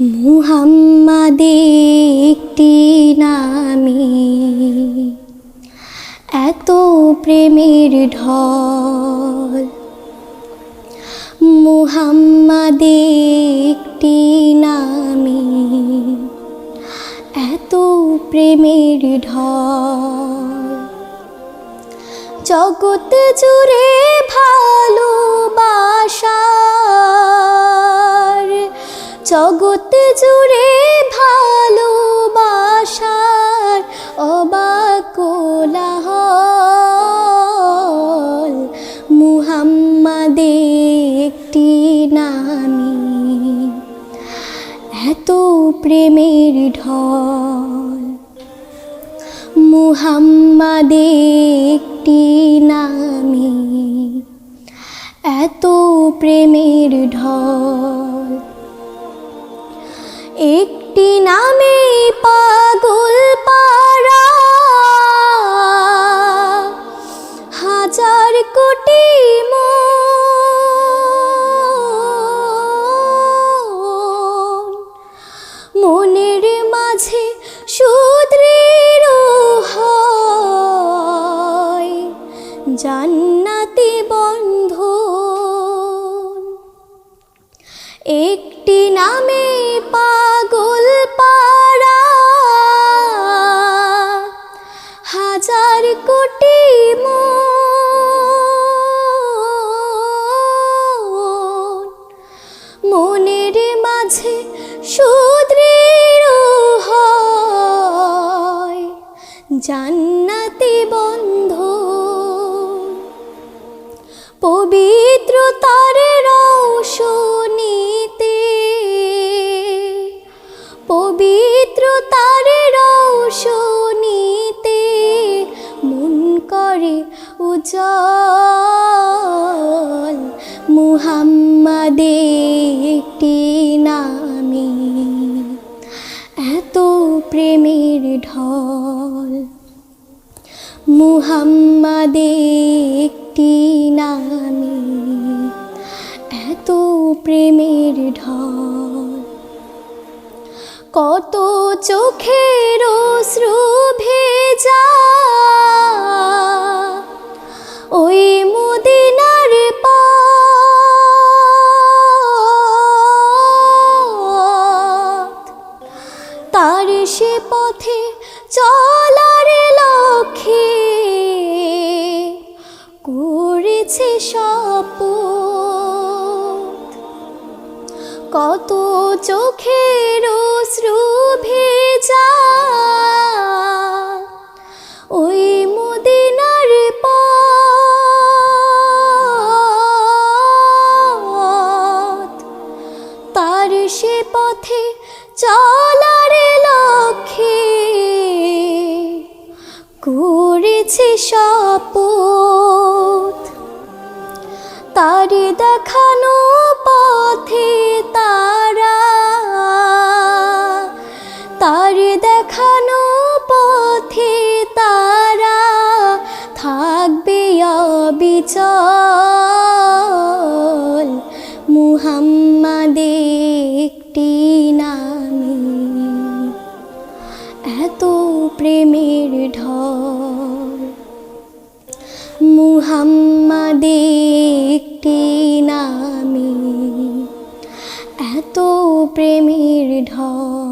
মুহাম্মাদে একটি নামে এত প্রেমের ঢল। মুহাম্মাদে একটি নামে এত প্রেমের ঢল। জগৎ জুড়ে ভালোবাসার এত প্রেমের ঢল। মুহাম্মাদে একটি নামে এত প্রেমের ঢল। একটি নামে পাগল একটি নামে পাগল পারা হাজার কোটি মন মনের মাঝে হয়। জান্নাতি বন্ধ। পবিত্র তার উজ্জ্বল মুহাম্মাদে একটি নামে। এত প্রেমের ঢল মুহাম্মাদে একটি নামে। এত প্রেমের ঢল কত চোখের শ্রু ভেজা চলার লক্ষ্যে করেছে শপথ। কত চোখের শ্রু ভেজা, ওই মদিনার পথ। তার সে পথে চলার লক্ষ্যে করেছে শপথ। তার দেখানো পথে তারা, তার দেখানো পথে তারা থাকবে অবিচল। মুহাম্মাদে একটি নামে। এত প্রেমের ঢল মুহাম্মাদে একটি নামে এত প্রেমের ঢল